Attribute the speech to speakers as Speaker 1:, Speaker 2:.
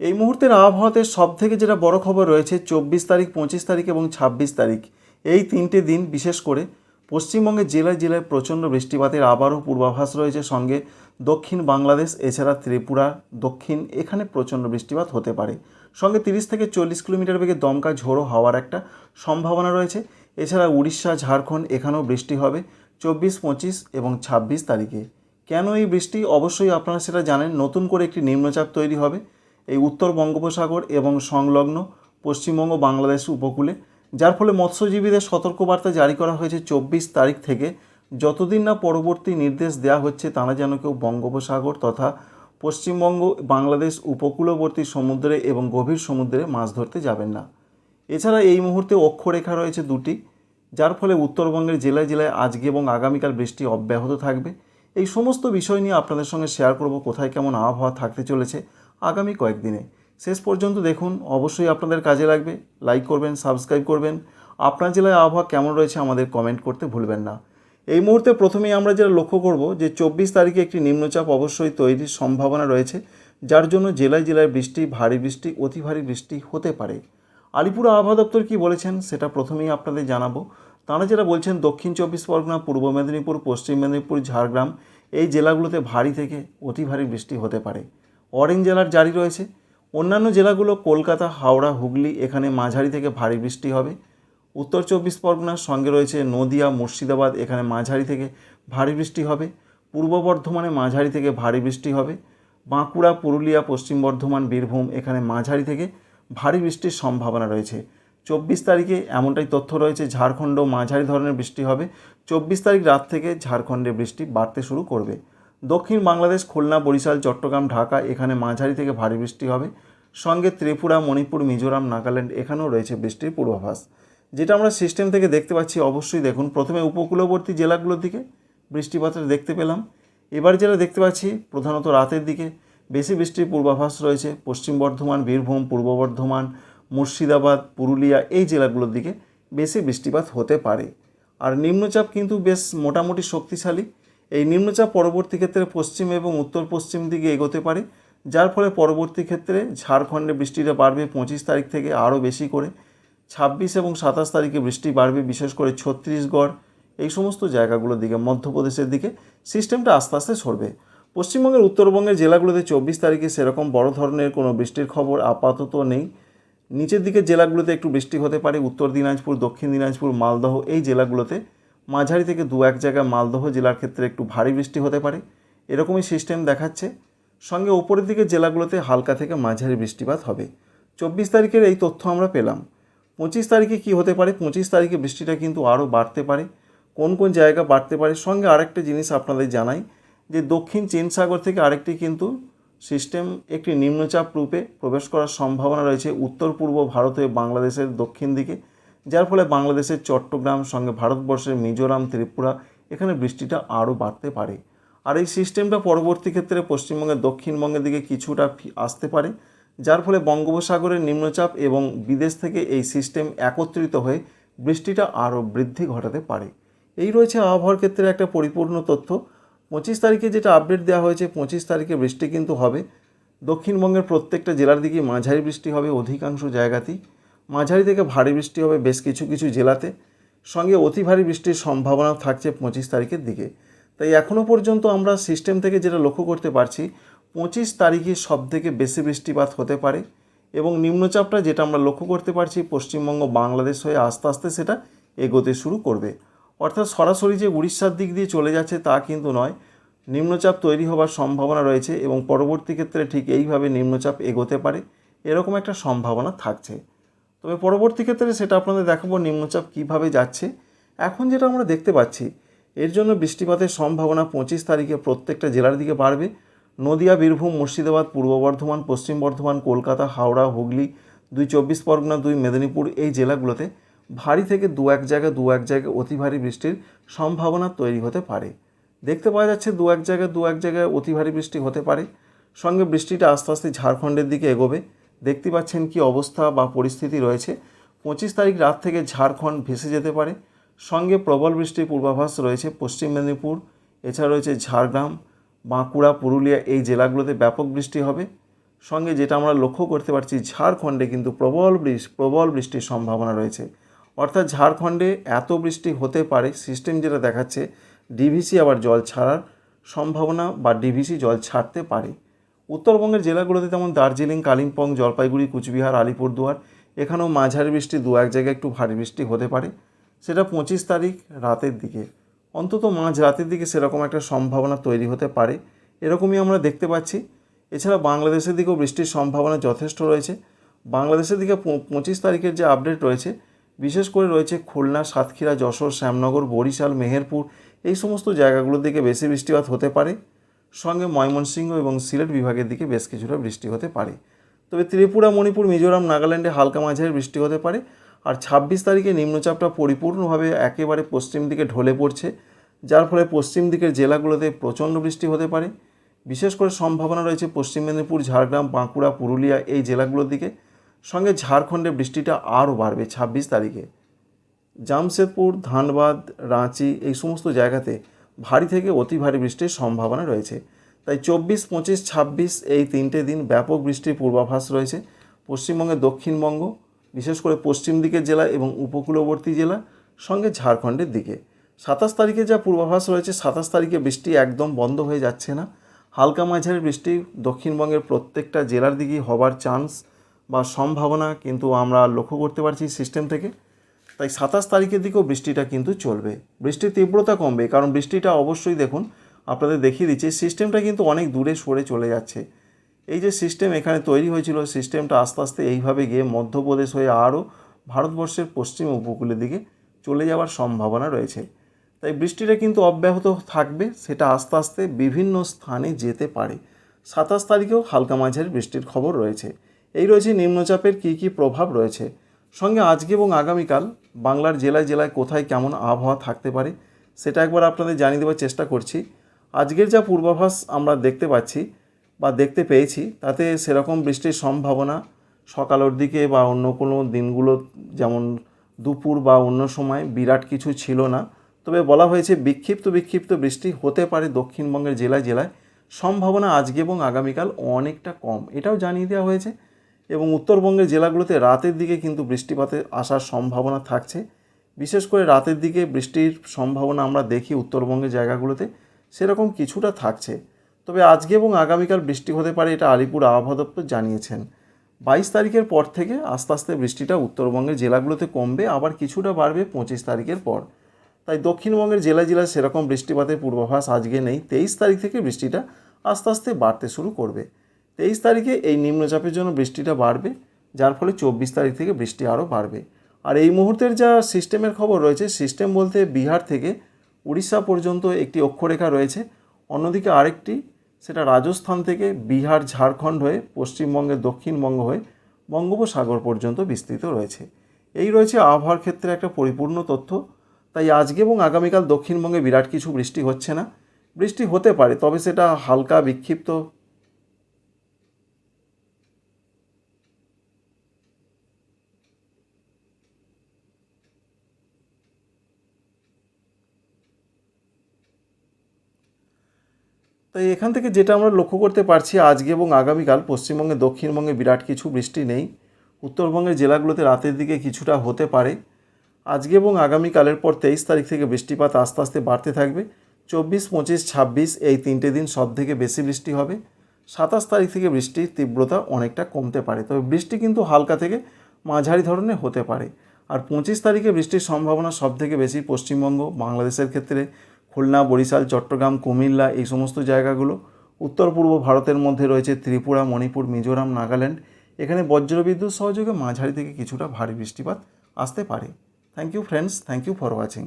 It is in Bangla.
Speaker 1: এই মুহূর্তের আবহাওয়াতে সব থেকে যেটা বড় খবর রয়েছে চব্বিশ তারিখ, পঁচিশ তারিখ এবং ছাব্বিশ তারিখ। এই তিনটে দিন, বিশেষ করে পশ্চিমবঙ্গের জেলায় জেলায় প্রচণ্ড বৃষ্টিপাতের আবারও পূর্বাভাস রয়েছে সঙ্গে দক্ষিণ বাংলাদেশ, এছাড়া ত্রিপুরা, দক্ষিণ, এখানে প্রচণ্ড বৃষ্টিপাত হতে পারে। সঙ্গে তিরিশ থেকে চল্লিশ কিলোমিটার বেগে দমকা ঝোড়ো হওয়ার একটা সম্ভাবনা রয়েছে। এছাড়া উড়িষ্যা, ঝাড়খণ্ড, এখানেও বৃষ্টি হবে চব্বিশ, পঁচিশ এবং ছাব্বিশ তারিখে। কেন এই বৃষ্টি? অবশ্যই আপনারা সেটা জানেন। নতুন করে একটি নিম্নচাপ তৈরি হবে। এই উত্তর বঙ্গোপসাগর এবং সংলগ্ন পশ্চিমবঙ্গ বাংলাদেশ উপকূলে, যার ফলে মৎস্যজীবীদের সতর্কবার্তা জারি করা হয়েছে চব্বিশ তারিখ থেকে। যতদিন না পরবর্তী নির্দেশ দেওয়া হচ্ছে, তারা যেন কেউ বঙ্গোপসাগর তথা পশ্চিমবঙ্গ, বাংলাদেশ উপকূলবর্তী সমুদ্রে এবং গভীর সমুদ্রে মাছ ধরতে যাবেন না। এছাড়া এই মুহূর্তে অক্ষরেখা রয়েছে দুটি, যার ফলে উত্তরবঙ্গের জেলায় জেলায় আজকে এবং আগামীকাল বৃষ্টি অব্যাহত থাকবে। এই সমস্ত বিষয় নিয়ে আপনাদের সঙ্গে শেয়ার করব, কোথায় কেমন আবহাওয়া থাকতে চলেছে আগামী কয়েকদিনে। শেষ পর্যন্ত দেখুন, অবশ্যই আপনাদের কাজে লাগবে। লাইক করবেন সাবস্ক্রাইব করবেন। আপনার জেলায় আবহাওয়া কেমন রয়েছে আমাদের কমেন্ট করতে ভুলবেন না। এই মুহূর্তে প্রথমেই আমরা যেটা লক্ষ্য করব, যে চব্বিশ তারিখে একটি নিম্নচাপ অবশ্যই তৈরির সম্ভাবনা রয়েছে, যার জন্য জেলায় জেলায় বৃষ্টি, ভারী বৃষ্টি, অতি ভারী বৃষ্টি হতে পারে। আলিপুর আবহাওয়া দপ্তর কী বলেছেন, সেটা প্রথমেই আপনাদের জানাব। তারা যেটা বলছেন, দক্ষিণ চব্বিশ পরগনা, পূর্ব মেদিনীপুর, পশ্চিম মেদিনীপুর, ঝাড়গ্রাম, এই জেলাগুলোতে ভারী থেকে অতি ভারী বৃষ্টি হতে পারে। অরেঞ্জ জেলার জারি রয়েছে। অন্যান্য জেলাগুলো কলকাতা, হাওড়া, হুগলি, এখানে মাঝারি থেকে ভারী বৃষ্টি হবে। উত্তর চব্বিশ পরগনার সঙ্গে রয়েছে নদিয়া, মুর্শিদাবাদ, এখানে মাঝারি থেকে ভারী বৃষ্টি হবে। পূর্ব বর্ধমানে মাঝারি থেকে ভারী বৃষ্টি হবে। বাঁকুড়া, পুরুলিয়া, পশ্চিম বর্ধমান, বীরভূম, এখানে মাঝারি থেকে ভারী বৃষ্টির সম্ভাবনা রয়েছে। চব্বিশ তারিখে এমনটাই তথ্য রয়েছে, ঝাড়খণ্ড মাঝারি ধরনের বৃষ্টি হবে। চব্বিশ তারিখ রাত থেকে ঝাড়খণ্ডে বৃষ্টি বাড়তে শুরু করবে। দক্ষিণ বাংলাদেশ, খুলনা, বরিশাল, চট্টগ্রাম, ঢাকা, এখানে মাঝারি থেকে ভারী বৃষ্টি হবে। সঙ্গে ত্রিপুরা, মণিপুর, মিজোরাম, নাগাল্যান্ড, এখানেও রয়েছে বৃষ্টির পূর্বাভাস। যেটা আমরা সিস্টেম থেকে দেখতে পাচ্ছি, অবশ্যই দেখুন। প্রথমে উপকূলবর্তী জেলাগুলোর দিকে বৃষ্টিপাতের দেখতে পেলাম। এবার যেটা দেখতে পাচ্ছি, প্রধানত রাতের দিকে বেশি বৃষ্টির পূর্বাভাস রয়েছে। পশ্চিম বর্ধমান, বীরভূম, পূর্ব বর্ধমান, মুর্শিদাবাদ, পুরুলিয়া, এই জেলাগুলোর দিকে বেশি বৃষ্টিপাত হতে পারে। আর নিম্নচাপ কিন্তু বেশ মোটামুটি শক্তিশালী। এই নিম্নচাপ পরবর্তী ক্ষেত্রে পশ্চিম এবং উত্তর পশ্চিম দিকে এগোতে পারে, যার ফলে পরবর্তী ক্ষেত্রে ঝাড়খণ্ডে বৃষ্টিটা বাড়বে পঁচিশ তারিখ থেকে আরও বেশি করে, ছাব্বিশ এবং সাতাশ তারিখে বৃষ্টি বাড়বে বিশেষ করে ছত্তিশগড়, এই সমস্ত জায়গাগুলোর দিকে, মধ্যপ্রদেশের দিকে। সিস্টেমটা আস্তে আস্তে সরবে। পশ্চিমবঙ্গের উত্তরবঙ্গের জেলাগুলোতে চব্বিশ তারিখে সেরকম বড় ধরনের কোনো বৃষ্টির খবর আপাতত নেই। নিচের দিকে জেলাগুলোতে একটু বৃষ্টি হতে পারে, উত্তর দিনাজপুর, দক্ষিণ দিনাজপুর, মালদহ, এই জেলাগুলোতে মাঝারি থেকে দু এক জায়গায় মালদহ জেলার ক্ষেত্রে একটু ভারী বৃষ্টি হতে পারে। এরকমই সিস্টেম দেখাচ্ছে। সঙ্গে ওপরের দিকের জেলাগুলোতে হালকা থেকে মাঝারি বৃষ্টিপাত হবে। চব্বিশ তারিখের এই তথ্য আমরা পেলাম। পঁচিশ তারিখে কি হতে পারে? পঁচিশ তারিখে বৃষ্টিটা কিন্তু আরও বাড়তে পারে। কোন কোন জায়গা বাড়তে পারে? সঙ্গে আরেকটা জিনিস আপনাদের জানাই যে দক্ষিণ চীন সাগর থেকে আরেকটি কিন্তু সিস্টেম একটি নিম্নচাপ রূপে প্রবেশ করার সম্ভাবনা রয়েছে। উত্তর পূর্ব ভারতে বাংলাদেশের দক্ষিণ দিকে। যার ফলে বাংলাদেশের চট্টগ্রাম সঙ্গে ভারতবর্ষের মিজোরাম, ত্রিপুরা, এখানে বৃষ্টিটা আরও বাড়তে পারে। আর এই সিস্টেমটা পরবর্তী ক্ষেত্রে পশ্চিমবঙ্গের দক্ষিণবঙ্গের দিকে কিছুটা আসতে পারে, যার ফলে বঙ্গোপসাগরের নিম্নচাপ এবং বিদেশ থেকে এই সিস্টেম একত্রিত হয়ে বৃষ্টিটা আরও বৃদ্ধি ঘটাতে পারে। এই রয়েছে আবহাওয়ার ক্ষেত্রে একটা পরিপূর্ণ তথ্য। পঁচিশ তারিখে যেটা আপডেট দেওয়া হয়েছে, পঁচিশ তারিখে বৃষ্টি কিন্তু হবে। দক্ষিণবঙ্গের প্রত্যেকটা জেলার দিকে মাঝারি বৃষ্টি হবে অধিকাংশ জায়গাতেই। মাঝারি থেকে ভারী বৃষ্টি হবে বেশ কিছু কিছু জেলাতে। সঙ্গে অতি ভারী বৃষ্টির সম্ভাবনা থাকছে পঁচিশ তারিখের দিকে। তাই এখনও পর্যন্ত আমরা সিস্টেম থেকে যেটা লক্ষ্য করতে পারছি, পঁচিশ তারিখে সব থেকে বেশি বৃষ্টিপাত হতে পারে এবং নিম্নচাপটা যেটা আমরা লক্ষ্য করতে পারছি, পশ্চিমবঙ্গ, বাংলাদেশ হয়ে আস্তে আস্তে সেটা এগোতে শুরু করবে। অর্থাৎ সরাসরি যে উড়িষ্যার দিক দিয়ে চলে যাচ্ছে তা কিন্তু নয়, নিম্নচাপ তৈরি হওয়ার সম্ভাবনা রয়েছে এবং পরবর্তী ক্ষেত্রে ঠিক এইভাবে নিম্নচাপ এগোতে পারে, এরকম একটা সম্ভাবনা থাকছে। তবে পরবর্তী ক্ষেত্রে সেটা আপনাদের দেখাবো নিম্নচাপ কীভাবে যাচ্ছে। এখন যেটা আমরা দেখতে পাচ্ছি, এর জন্য বৃষ্টিপাতের সম্ভাবনা পঁচিশ তারিখে প্রত্যেকটা জেলার দিকে বাড়বে। নদিয়া, বীরভূম, মুর্শিদাবাদ, পূর্ব বর্ধমান, পশ্চিম বর্ধমান, কলকাতা, হাওড়া, হুগলি, দুই চব্বিশ পরগনা, দুই মেদিনীপুর এই জেলাগুলোতে ভারী থেকে দু এক জায়গায় দু এক জায়গায় অতি ভারী বৃষ্টির সম্ভাবনা তৈরি হতে পারে। দেখতে পাওয়া যাচ্ছে দু এক জায়গায়, দু এক জায়গায় অতি ভারী বৃষ্টি হতে পারে। সঙ্গে বৃষ্টিটা আস্তে আস্তে ঝাড়খণ্ডের দিকে এগোবে। দেখতে পাচ্ছেন কি অবস্থা বা পরিস্থিতি রয়েছে। পঁচিশ তারিখ রাত থেকে ঝাড়খণ্ড ভেসে যেতে পারে। সঙ্গে প্রবল বৃষ্টির পূর্বাভাস রয়েছে পশ্চিম মেদিনীপুর। এছাড়া রয়েছে ঝাড়গ্রাম, বাঁকুড়া, পুরুলিয়া এই জেলাগুলোতে ব্যাপক বৃষ্টি হবে। সঙ্গে যেটা আমরা লক্ষ্য করতে পারছি, ঝাড়খণ্ডে কিন্তু প্রবল বৃষ্টি প্রবল বৃষ্টির সম্ভাবনা রয়েছে। অর্থাৎ ঝাড়খণ্ডে এত বৃষ্টি হতে পারে, সিস্টেম যেটা দেখাচ্ছে, ডিভিসি আবার জল ছাড়ার সম্ভাবনা বা ডিভিসি জল ছাড়তে পারে। উত্তরবঙ্গের জেলাগুলোতে যেমন দার্জিলিং, কালিম্পং, জলপাইগুড়ি, কুচবিহার, আলিপুরদুয়ার, এখানেও মাঝারি বৃষ্টি, দু এক জায়গায় একটু ভারী বৃষ্টি হতে পারে। সেটা পঁচিশ তারিখ রাতের দিকে। অন্তত মাঝ রাতের দিকে সেরকম একটা সম্ভাবনা তৈরি হতে পারে, এরকমই আমরা দেখতে পাচ্ছি। এছাড়া বাংলাদেশের দিকেও বৃষ্টির সম্ভাবনা যথেষ্ট রয়েছে। বাংলাদেশের দিকে পঁচিশ তারিখের যে আপডেট রয়েছে, বিশেষ করে রয়েছে খুলনা, সাতক্ষীরা, যশোর, শ্যামনগর, বরিশাল, মেহেরপুর, এই সমস্ত জায়গাগুলোর দিকে বেশি বৃষ্টিপাত হতে পারে। সঙ্গে ময়মনসিংহ এবং সিলেট বিভাগের দিকে বেশ কিছুটা বৃষ্টি হতে পারে। তবে ত্রিপুরা, মণিপুর, মিজোরাম, নাগাল্যান্ডে হালকা মাঝারি বৃষ্টি হতে পারে আর ছাব্বিশ তারিখে নিম্নচাপটা পরিপূর্ণভাবে একেবারে পশ্চিম দিকে ঢলে পড়ছে, যার ফলে পশ্চিম দিকের জেলাগুলোতে প্রচণ্ড বৃষ্টি হতে পারে। বিশেষ করে সম্ভাবনা রয়েছে পশ্চিম মেদিনীপুর, ঝাড়গ্রাম, বাঁকুড়া, পুরুলিয়া এই জেলাগুলোর দিকে। সঙ্গে ঝাড়খণ্ডে বৃষ্টিটা আরও বাড়বে ছাব্বিশ তারিখে। জামশেদপুর, ধানবাদ, রাঁচি এই সমস্ত জায়গাতে ভারী থেকে অতি ভারী বৃষ্টির সম্ভাবনা রয়েছে। তাই চব্বিশ, পঁচিশ, ছাব্বিশ এই তিনটে দিন ব্যাপক বৃষ্টির পূর্বাভাস রয়েছে। পশ্চিমবঙ্গের দক্ষিণবঙ্গ, বিশেষ করে পশ্চিম দিকের জেলা এবং উপকূলবর্তী জেলা, সঙ্গে ঝাড়খণ্ডের দিকে। সাতাশ তারিখে যা পূর্বাভাস রয়েছে, সাতাশ তারিখে বৃষ্টি একদম বন্ধ হয়ে যাচ্ছে না। হালকা মাঝারি বৃষ্টি দক্ষিণবঙ্গের প্রত্যেকটা জেলার দিকেই হবার চান্স বা সম্ভাবনা কিন্তু আমরা লক্ষ্য করতে পারছি সিস্টেম থেকে। তাই সাতাশ তারিখের দিকেও বৃষ্টিটা কিন্তু চলবে। বৃষ্টির তীব্রতা কমবে, কারণ বৃষ্টিটা অবশ্যই দেখুন, আপনাদের দেখিয়ে দিচ্ছি সিস্টেমটা কিন্তু অনেক দূরে সরে চলে যাচ্ছে। এই যে সিস্টেম এখানে তৈরি হয়েছিল সিস্টেমটা আস্তে আস্তে এইভাবে গিয়ে মধ্যপ্রদেশ হয়ে আরও ভারতবর্ষের পশ্চিম উপকূলের দিকে চলে যাওয়ার সম্ভাবনা রয়েছে। তাই বৃষ্টিটা কিন্তু অব্যাহত থাকবে, সেটা আস্তে আস্তে বিভিন্ন স্থানে যেতে পারে। সাতাশ তারিখেও হালকা মাঝারি বৃষ্টির খবর রয়েছে। এই রয়েছে নিম্নচাপের কী কী প্রভাব রয়েছে? সঙ্গে আজকে এবং আগামীকাল বাংলার জেলায় জেলায় কোথায় কেমন আবহাওয়া থাকতে পারে সেটা একবার আপনাদের জানিয়ে দেওয়ার চেষ্টা করছি। আজকের যা পূর্বাভাস আমরা দেখতে পাচ্ছি বা দেখতে পেয়েছি, তাতে সেরকম বৃষ্টির সম্ভাবনা সকালের দিকে বা অন্য কোনো দিনগুলো যেমন দুপুর বা অন্য সময় বিরাট কিছু ছিল না। তবে বলা হয়েছে বিক্ষিপ্ত বিক্ষিপ্ত বৃষ্টি হতে পারে দক্ষিণবঙ্গের জেলায় জেলায়। সম্ভাবনা আজকে এবং আগামীকাল অনেকটা কম। এটাও জানিয়ে দেওয়া হয়েছে এবং উত্তরবঙ্গের জেলাগুলোতে রাতের দিকে কিন্তু বৃষ্টিপাতের আসার সম্ভাবনা থাকছে। বিশেষ করে রাতের দিকে বৃষ্টির সম্ভাবনা আমরা দেখি উত্তরবঙ্গের জায়গাগুলোতে, সেরকম কিছুটা থাকছে। তবে আজকে এবং আগামীকাল বৃষ্টি হতে পারে এটা আলিপুর আবহাওয়া দপ্তর জানিয়েছেন। বাইশ তারিখের পর থেকে আস্তে আস্তে বৃষ্টিটা উত্তরবঙ্গের জেলাগুলোতে কমবে, আবার কিছুটা বাড়বে পঁচিশ তারিখের পর। তাই দক্ষিণবঙ্গের জেলা জেলায় সেরকম বৃষ্টিপাতের পূর্বাভাস আজকে নেই। তেইশ তারিখ থেকে বৃষ্টিটা আস্তে আস্তে বাড়তে শুরু করবে। তেইশ তারিখে এই নিম্নচাপের জন্য বৃষ্টিটা বাড়বে, যার ফলে চব্বিশ তারিখ থেকে বৃষ্টি আরও বাড়বে। আর এই মুহূর্তের যা সিস্টেমের খবর রয়েছে, সিস্টেম বলতে বিহার থেকে উড়িষ্যা পর্যন্ত একটি অক্ষরেখা রয়েছে। অন্যদিকে আরেকটি, সেটা রাজস্থান থেকে বিহার, ঝাড়খণ্ড হয়ে পশ্চিমবঙ্গের দক্ষিণবঙ্গ হয়ে বঙ্গোপসাগর পর্যন্ত বিস্তৃত রয়েছে। এই রয়েছে আবহাওয়ার ক্ষেত্রে একটা পরিপূর্ণ তথ্য। তাই আজকে এবং আগামীকাল দক্ষিণবঙ্গে বিরাট কিছু বৃষ্টি হচ্ছে না। বৃষ্টি হতে পারে, তবে সেটা হালকা বিক্ষিপ্ত তাই এখান থেকে যেটা আমরা লক্ষ্য করতে পারছি আজকে এবং আগামীকাল, পশ্চিমবঙ্গে, দক্ষিণবঙ্গে বিরাট কিছু বৃষ্টি নেই। উত্তরবঙ্গের জেলাগুলোতে রাতের দিকে কিছুটা হতে পারে। আজকে এবং আগামীকালের পর তেইশ তারিখ থেকে বৃষ্টিপাত আস্তে আস্তে বাড়তে থাকবে। চব্বিশ, পঁচিশ, ছাব্বিশ এই তিনটে দিন সব থেকে বেশি বৃষ্টি হবে। সাতাশ তারিখ থেকে বৃষ্টির তীব্রতা অনেকটা কমতে পারে। তবে বৃষ্টি কিন্তু হালকা থেকে মাঝারি ধরনের হতে পারে। আর পঁচিশ তারিখে বৃষ্টির সম্ভাবনা সব থেকে বেশি পশ্চিমবঙ্গ, বাংলাদেশের ক্ষেত্রে। খুলনা, বরিশাল, চট্টগ্রাম, কুমিল্লা এই সমস্ত জায়গাগুলো। উত্তর পূর্ব ভারতের মধ্যে রয়েছে ত্রিপুরা, মণিপুর, মিজোরাম, নাগাল্যান্ড। এখানে বজ্রবিদ্যুৎ সহযোগে মাঝারি থেকে কিছুটা ভারী বৃষ্টিপাত আসতে পারে। Thank you friends thank you for watching